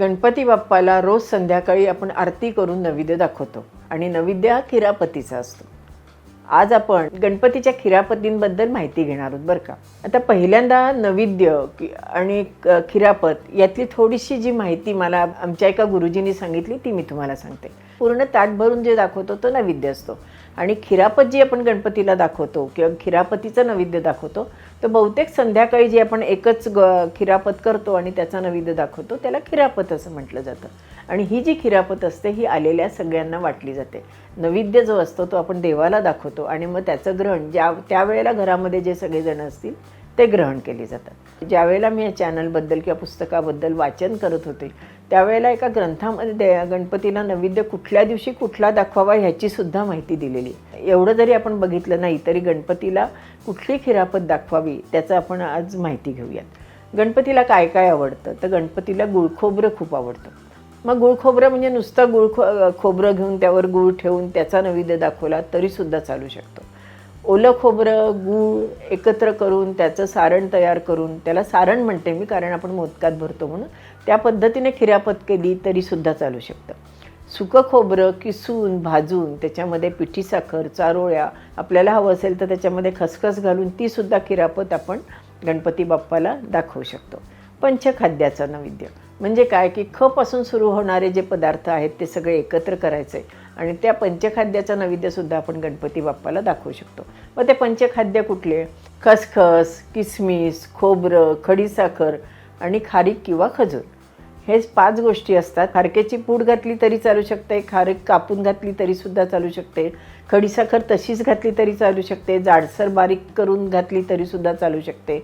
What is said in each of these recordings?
गणपती बाप्पाला रोज संध्याकाळी आपण आरती करून नैवेद्य दाखवतो. आणि नैवेद्य हा खिरापतीचा असतो. आज आपण गणपतीच्या खिरापतींबद्दल माहिती घेणार आहोत बरं का? आता पहिल्यांदा नैवेद्य आणि खिरापत यातली थोडीशी जी माहिती मला आमच्या एका गुरुजींनी सांगितली ती मी तुम्हाला सांगते. पूर्ण ताट भरून जे दाखवतो तो नैवेद्य असतो. आणि खिरापत जी आपण गणपतीला दाखवतो किंवा खिरापतीचं नैवेद्य दाखवतो तर बहुतेक संध्याकाळी जे आपण एकच ग खिरापत करतो आणि त्याचा नैवेद्य दाखवतो त्याला खिरापत असं म्हटलं जातं. आणि ही जी खिरापत असते ही आलेल्या सगळ्यांना वाटली जाते. नैवेद्य जो असतो तो आपण देवाला दाखवतो आणि मग त्याचं ग्रहण ज्या त्यावेळेला घरामध्ये जे सगळेजण असतील ते ग्रहण केले जातात. ज्यावेळेला मी या चॅनलबद्दल किंवा पुस्तकाबद्दल वाचन करत होते त्यावेळेला एका ग्रंथामध्ये गणपतीला नैवेद्य कुठल्या दिवशी कुठला दाखवावा ह्याचीसुद्धा माहिती दिलेली. आहे एवढं जरी आपण बघितलं नाही तरी गणपतीला कुठली खिरापत दाखवावी त्याचं आपण आज माहिती घेऊयात. गणपतीला काय काय आवडतं? तर गणपतीला गुळखोबरं खूप आवडतं. मग गुळखोबरं म्हणजे नुसतं गुळ खो खोबरं घेऊन त्यावर गूळ ठेवून त्याचा नैवेद्य दाखवला तरीसुद्धा चालू शकतो. ओलं खोबरं गूळ एकत्र करून त्याचं सारण तयार करून त्याला सारण म्हणते मी कारण आपण मोदकात भरतो म्हणून त्या पद्धतीने खिरापत केली तरीसुद्धा चालू शकतं. सुकं खोबरं किसून भाजून त्याच्यामध्ये पिठी साखर चारोळ्या आपल्याला हवं असेल तर त्याच्यामध्ये खसखस घालून तीसुद्धा खिरापत आपण गणपती बाप्पाला दाखवू शकतो. पंचखाद्याचं नैवेद्य. म्हणजे काय की खपासून सुरू होणारे जे पदार्थ आहेत ते सगळे एकत्र करायचे. आणि त्या पंचखाद्याचं नैवेद्यसुद्धा आपण गणपती बाप्पाला दाखवू शकतो. मग ते पंचखाद्य कुठले? खसखस किसमिस खोबरं खडीसाखर आणि खारीक किंवा खजूर. हेच पाच गोष्टी असतात. खारकेची पूड घातली तरी चालू शकते खारीक कापून घातली तरीसुद्धा चालू शकते खडीसाखर तशीच घातली तरी चालू शकते जाडसर बारीक करून घातली तरीसुद्धा चालू शकते.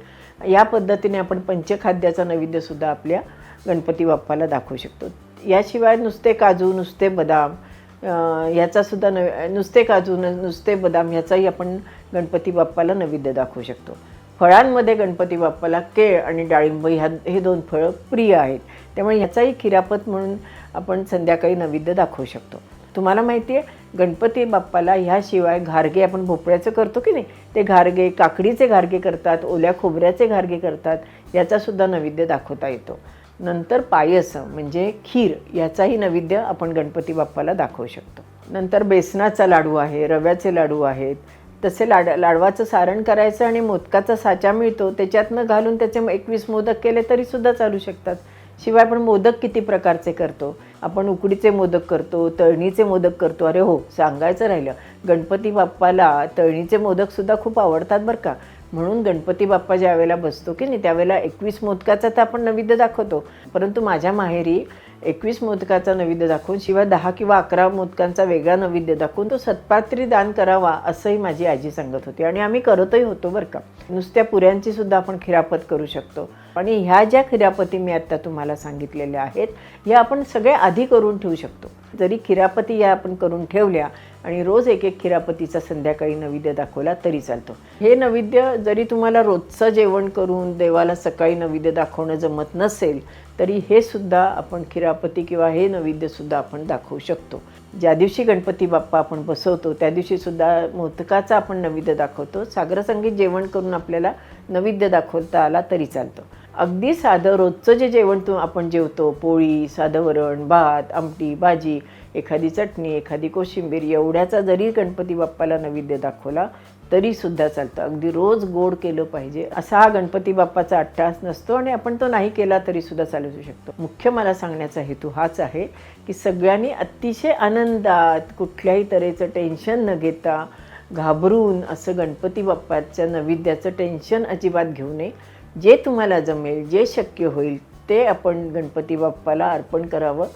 या पद्धतीने आपण पंचखाद्याचा नैवेद्यसुद्धा आपल्या गणपती बाप्पाला दाखवू शकतो. याशिवाय नुसते काजू नुसते बदाम ह्याचासुद्धा याचासुद्धा नव नुसते काजू न नुसते बदाम ह्याचाही आपण गणपती बाप्पाला नैवेद्य दाखवू शकतो. फळांमध्ये गणपती बाप्पाला केळ आणि डाळिंब ह्या हे दोन फळं प्रिय आहेत. त्यामुळे ह्याचाही खिरापत म्हणून आपण संध्याकाळी नैवेद्य दाखवू शकतो. तुम्हाला माहिती आहे गणपती बाप्पाला ह्याशिवाय घारगे आपण भोपळ्याचं करतो की नाही? ते घारगे काकडीचे घारगे करतात ओल्या खोबऱ्याचे घारगे करतात याचासुद्धा नैवेद्य दाखवता येतो. नंतर पायसं म्हणजे खीर याचाही नैवेद्य आपण गणपती बाप्पाला दाखवू शकतो. नंतर बेसनाचा लाडू आहे रव्याचे लाडू आहेत. तसे लाड लाडवाचं सारण करायचं आणि मोदकाचा साचा मिळतो. त्याच्यातनं घालून त्याचे एकवीस मोदक केले तरीसुद्धा चालू शकतात. शिवाय आपण मोदक किती प्रकारचे करतो? आपण उकडीचे मोदक करतो तळणीचे मोदक करतो. अरे हो सांगायचं राहिलं. गणपती बाप्पाला तळणीचे मोदकसुद्धा खूप आवडतात बरं का. म्हणून गणपती बाप्पा ज्या वेळेला बसतो की नाही त्यावेळेला एकवीस मोदकाचा तर आपण नैवेद्य दाखवतो. परंतु माझ्या माहेरी एकवीस मोदकाचा नैवेद्य दाखवून शिवाय दहा किंवा अकरा मोदकांचा वेगळा नैवेद्य दाखवून तो सत्पात्री दान करावा असंही माझी आजी सांगत होती. आणि आम्ही करतही होतो बरं का. नुसत्या पुऱ्यांची सुद्धा आपण खिरापत करू शकतो. आणि ह्या ज्या खिरापती मी आत्ता तुम्हाला सांगितलेल्या आहेत ह्या आपण सगळे आधी करून ठेवू शकतो. जरी खिरापती या आपण करून ठेवल्या आणि रोज एक एक खिरापतीचा संध्याकाळी नैवेद्य दाखवला तरी चालतो. हे नैवेद्य जरी तुम्हाला रोजचं जेवण करून देवाला सकाळी नैवेद्य दाखवणं जमत नसेल तरी हे सुद्धा आपण खिरापती किंवा हे नैवेद्यसुद्धा आपण दाखवू शकतो. ज्या दिवशी गणपती बाप्पा आपण बसवतो त्या दिवशीसुद्धा मोदकाचा आपण नैवेद्य दाखवतो. सागरसंगीत जेवण करून आपल्याला नैवेद्य दाखवता आला तरी चालतो. अगदी साधं रोजचं जे जेवण तू आपण जेवतो पोळी साधं वरण भात आमटी भाजी एखादी चटणी एखादी कोशिंबीर एवढ्याचा जरी गणपती बाप्पाला नैवेद्य दाखवला तरीसुद्धा चालतं. अगदी रोज गोड केलं पाहिजे. असा हा गणपती बाप्पाचा अट्टास नसतो आणि आपण तो नाही केला तरीसुद्धा चालू शकतो. मुख्य मला सांगण्याचा हेतू हाच आहे की सगळ्यांनी अतिशय आनंदात कुठल्याही तऱ्हेचं टेन्शन न घेता घाबरून असं गणपती बाप्पाच्या नैवेद्याचं टेन्शन अजिबात घेऊ नये. जे तुम्हाला जमेल जे शक्य होईल ते आपण गणपती बाप्पाला अर्पण करावं.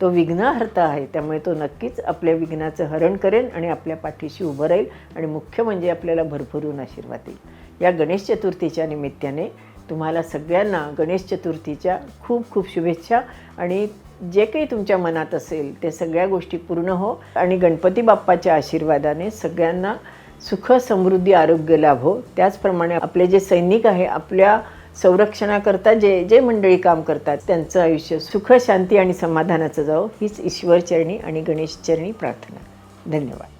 तो विघ्नहर्ता आहे त्यामुळे तो नक्कीच आपल्या विघ्नाचं हरण करेल आणि आपल्या पाठीशी उभं राहील आणि मुख्य म्हणजे आपल्याला भरभरून आशीर्वाद देईल. या गणेश चतुर्थीच्या निमित्ताने तुम्हाला सगळ्यांना गणेश चतुर्थीच्या खूप खूप शुभेच्छा आणि जे काही तुमच्या मनात असेल ते सगळ्या गोष्टी पूर्ण हो आणि गणपती बाप्पाच्या आशीर्वादाने सगळ्यांना सुख समृद्धी आरोग्य लाभ हो. त्याचप्रमाणे आपले जे सैनिक आहे आपल्या संरक्षणाकरता जे जे मंडळी काम करतात त्यांचं आयुष्य सुख शांती आणि समाधानाचं जावं हीच ईश्वरचरणी आणि गणेशचरणी प्रार्थना. धन्यवाद.